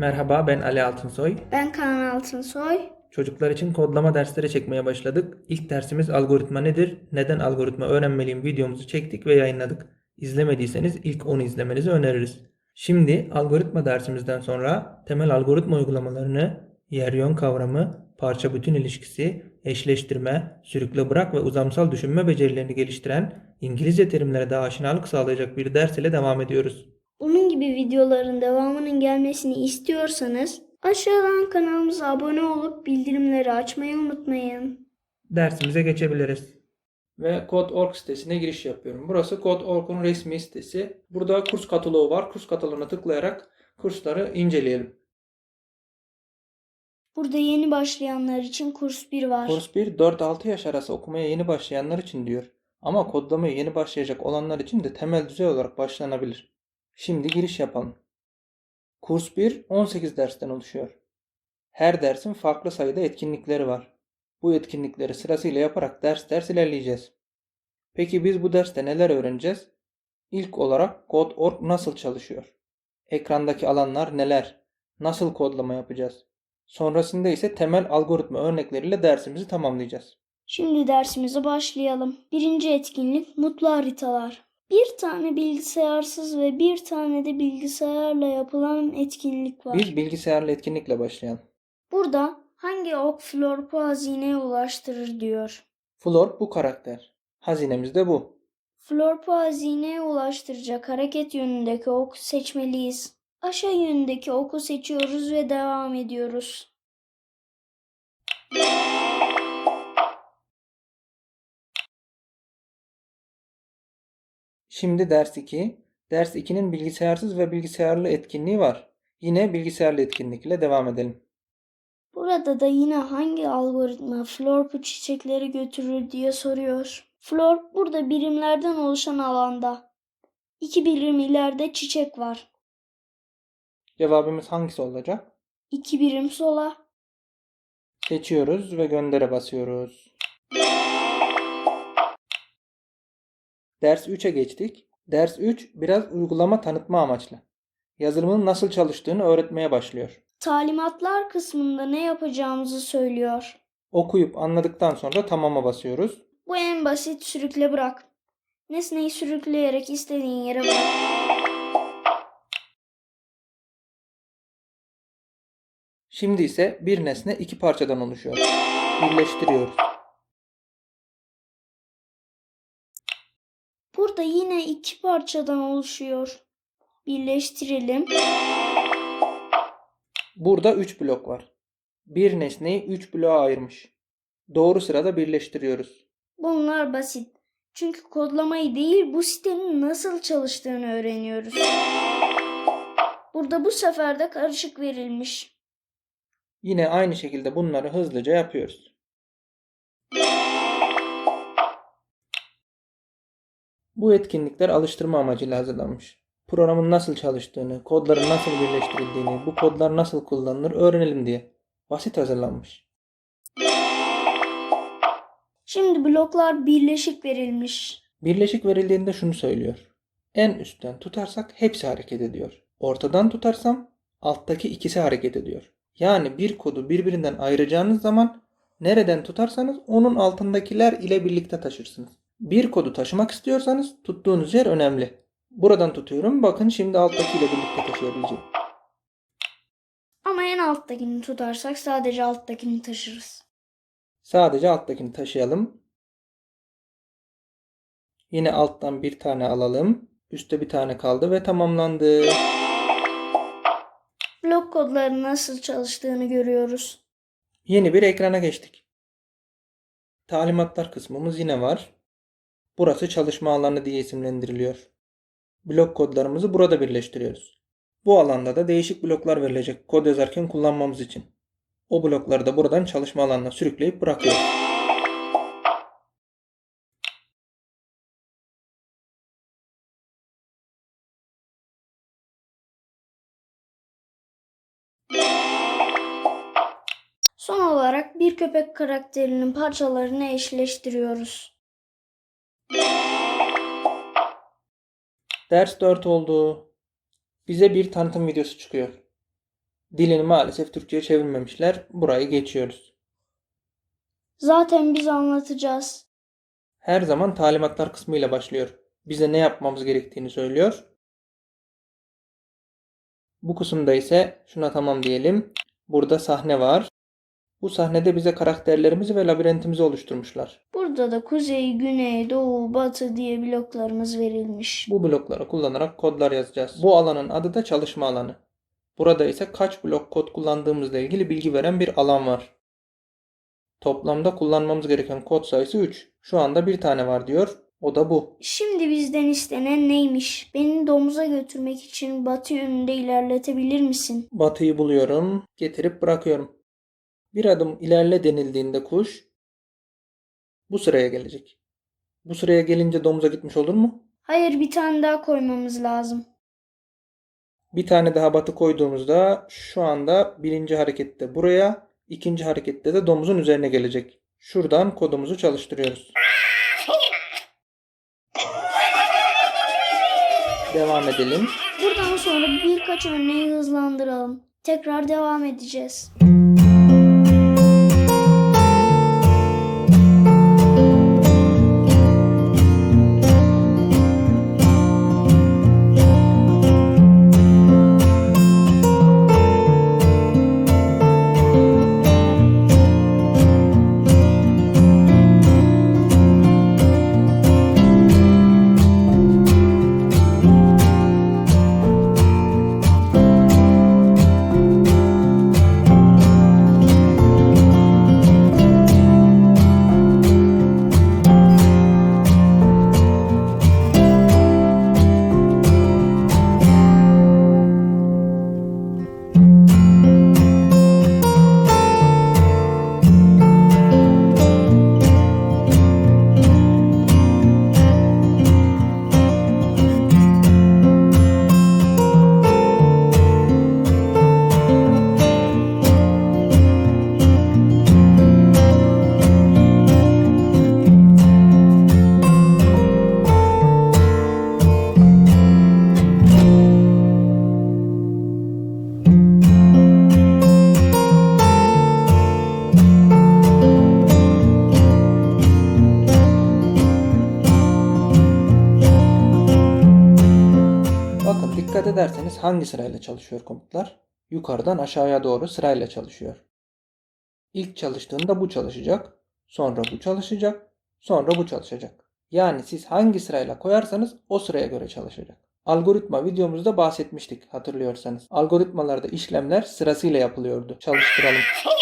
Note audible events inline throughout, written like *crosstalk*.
Merhaba ben Ali Altınsoy. Ben Kaan Altınsoy. Çocuklar için kodlama dersleri çekmeye başladık. İlk dersimiz algoritma nedir? Neden algoritma öğrenmeliyim videomuzu çektik ve yayınladık. İzlemediyseniz ilk onu izlemenizi öneririz. Şimdi algoritma dersimizden sonra temel algoritma uygulamalarını, yer yön kavramı, parça bütün ilişkisi, eşleştirme, sürükle bırak ve uzamsal düşünme becerilerini geliştiren İngilizce terimlere daha aşinalık sağlayacak bir ders ile devam ediyoruz. Bunun gibi videoların devamının gelmesini istiyorsanız aşağıdan kanalımıza abone olup bildirimleri açmayı unutmayın. dersimize geçebiliriz. Ve Code.org sitesine giriş yapıyorum. Burası Code.org'un resmi sitesi. Burada kurs kataloğu var. Kurs kataloğuna tıklayarak kursları inceleyelim. Burada yeni başlayanlar için kurs 1 var. Kurs 1 4-6 yaş arası okumaya yeni başlayanlar için diyor. Ama kodlamaya yeni başlayacak olanlar için de temel düzey olarak başlanabilir. Şimdi giriş yapalım. Kurs 1 18 dersten oluşuyor. Her dersin farklı sayıda etkinlikleri var. Bu etkinlikleri sırasıyla yaparak ders ders ilerleyeceğiz. Peki biz bu derste neler öğreneceğiz? İlk olarak Code.org nasıl çalışıyor? Ekrandaki alanlar neler? Nasıl kodlama yapacağız? Sonrasında ise temel algoritma örnekleriyle dersimizi tamamlayacağız. Şimdi dersimize başlayalım. Birinci etkinlik mutlu haritalar. Bir tane bilgisayarsız ve bir tane de bilgisayarla yapılan etkinlik var. Biz bilgisayarlı etkinlikle başlayalım. Burada hangi ok Florpo hazineye ulaştırır diyor. Flor bu karakter. Hazinemiz de bu. Florpo hazineye ulaştıracak hareket yönündeki oku seçmeliyiz. Aşağı yönündeki oku seçiyoruz ve devam ediyoruz. Şimdi ders 2. Ders 2'nin bilgisayarsız ve bilgisayarlı etkinliği var. Yine bilgisayarlı etkinlikle devam edelim. Burada da yine hangi algoritma Florpo çiçekleri götürür diye soruyor. Florp burada birimlerden oluşan alanda. İki birim ileride çiçek var. Cevabımız hangisi olacak? İki birim sola. Seçiyoruz ve göndere basıyoruz. Ders 3'e geçtik. Ders 3 biraz uygulama tanıtma amaçlı. Yazılımın nasıl çalıştığını öğretmeye başlıyor. Talimatlar kısmında ne yapacağımızı söylüyor. Okuyup anladıktan sonra tamama basıyoruz. Bu en basit sürükle bırak. Nesneyi sürükleyerek istediğin yere bırak. Şimdi ise bir nesne iki parçadan oluşuyor. Birleştiriyoruz. Burada yine iki parçadan oluşuyor. Birleştirelim. Burada 3 blok var. Bir nesneyi 3 bloğa ayırmış. Doğru sırada birleştiriyoruz. Bunlar basit. Çünkü kodlamayı değil bu sitenin nasıl çalıştığını öğreniyoruz. Burada bu sefer de karışık verilmiş. Yine aynı şekilde bunları hızlıca yapıyoruz. Bu etkinlikler alıştırma amacıyla hazırlanmış. Programın nasıl çalıştığını, kodların nasıl birleştirildiğini, bu kodlar nasıl kullanılır öğrenelim diye. Basit hazırlanmış. Şimdi bloklar birleşik verilmiş. Birleşik verildiğinde şunu söylüyor. En üstten tutarsak hepsi hareket ediyor. Ortadan tutarsam alttaki ikisi hareket ediyor. Yani bir kodu birbirinden ayıracağınız zaman nereden tutarsanız onun altındakiler ile birlikte taşırsınız. Bir kodu taşımak istiyorsanız tuttuğunuz yer önemli. Buradan tutuyorum. Bakın şimdi alttakiyle birlikte taşıyabileceğim. Ama en alttakini tutarsak sadece alttakini taşırız. Sadece alttakini taşıyalım. Yine alttan bir tane alalım. Üste bir tane kaldı ve tamamlandı. Blok kodları nasıl çalıştığını görüyoruz. Yeni bir ekrana geçtik. Talimatlar kısmımız yine var. Burası çalışma alanı diye isimlendiriliyor. Blok kodlarımızı burada birleştiriyoruz. Bu alanda da değişik bloklar verilecek kod yazarken kullanmamız için. O blokları da buradan çalışma alanına sürükleyip bırakıyoruz. Son olarak bir köpek karakterinin parçalarını eşleştiriyoruz. Ders 4 oldu. Bize bir tanıtım videosu çıkıyor. Dilini maalesef Türkçe'ye çevirmemişler. Burayı geçiyoruz. Zaten biz anlatacağız. Her zaman talimatlar kısmıyla başlıyor. Bize ne yapmamız gerektiğini söylüyor. Bu kısımda ise şuna tamam diyelim. Burada sahne var. Bu sahnede bize karakterlerimizi ve labirentimizi oluşturmuşlar. Burada da kuzey, güney, doğu, batı diye bloklarımız verilmiş. Bu blokları kullanarak kodlar yazacağız. Bu alanın adı da çalışma alanı. Burada ise kaç blok kod kullandığımızla ilgili bilgi veren bir alan var. Toplamda kullanmamız gereken kod sayısı 3. Şu anda bir tane var diyor. O da bu. Şimdi bizden istenen neymiş? Beni domuza götürmek için batı yönünde ilerletebilir misin? Batıyı buluyorum. Getirip bırakıyorum. Bir adım ilerle denildiğinde kuş bu sıraya gelecek. Bu sıraya gelince domuza gitmiş olur mu? Hayır bir tane daha koymamız lazım. Bir tane daha batı koyduğumuzda şu anda birinci harekette buraya, ikinci harekette de domuzun üzerine gelecek. Şuradan kodumuzu çalıştırıyoruz. Devam edelim. Buradan sonra birkaç örneği hızlandıralım. Tekrar devam edeceğiz. Dikkat ederseniz hangi sırayla çalışıyor komutlar? Yukarıdan aşağıya doğru sırayla çalışıyor. İlk çalıştığında bu çalışacak, sonra bu çalışacak, sonra bu çalışacak. Yani siz hangi sırayla koyarsanız o sıraya göre çalışacak. Algoritma videomuzda bahsetmiştik hatırlıyorsanız. Algoritmalarda işlemler sırasıyla yapılıyordu. Çalıştıralım. *laughs*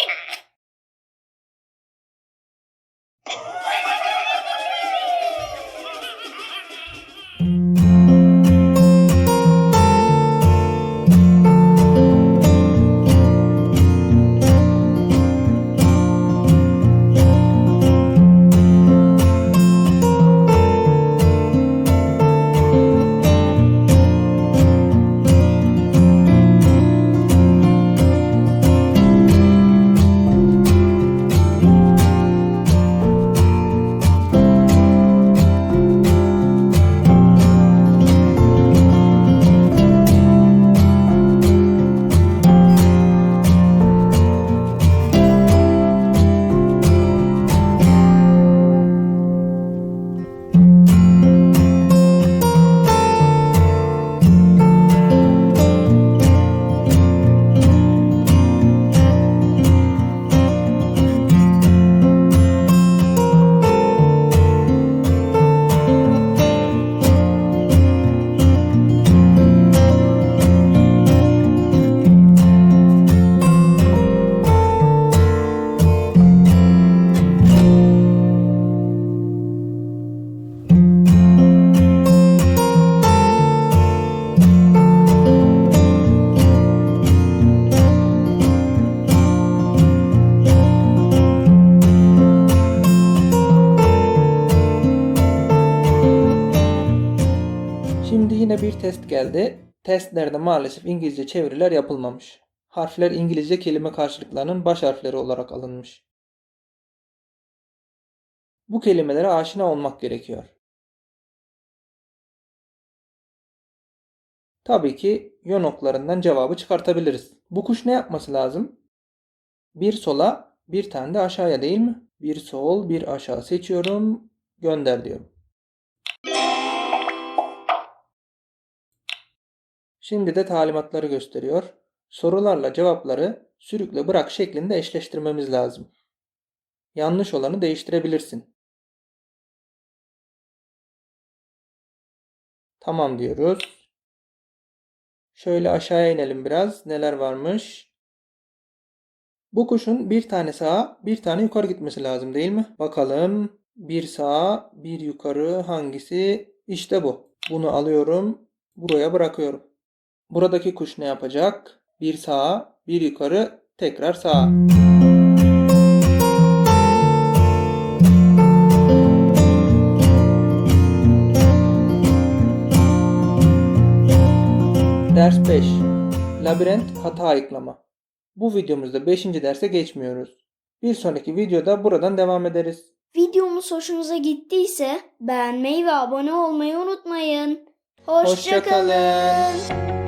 yine bir test geldi. Testlerde maalesef İngilizce çeviriler yapılmamış. Harfler İngilizce kelime karşılıklarının baş harfleri olarak alınmış. Bu kelimelere aşina olmak gerekiyor. Tabii ki yön oklarından cevabı çıkartabiliriz. Bu kuş ne yapması lazım? Bir sola, bir tane de aşağıya değil mi? Bir sol, bir aşağı seçiyorum. Gönder diyorum. Şimdi de talimatları gösteriyor. Sorularla cevapları sürükle bırak şeklinde eşleştirmemiz lazım. Yanlış olanı değiştirebilirsin. Tamam diyoruz. Şöyle aşağıya inelim biraz. Neler varmış? Bu kuşun bir tane sağa, bir tane yukarı gitmesi lazım değil mi? Bakalım. Bir sağa, bir yukarı hangisi? İşte bu. Bunu alıyorum. Buraya bırakıyorum. Buradaki kuş ne yapacak? Bir sağa, bir yukarı, tekrar sağa. Ders 5. Labirent hata ayıklama. Bu videomuzda 5. derse geçmiyoruz. Bir sonraki videoda buradan devam ederiz. Videomuz hoşunuza gittiyse beğenmeyi ve abone olmayı unutmayın. Hoşça Hoşçakalın. kalın.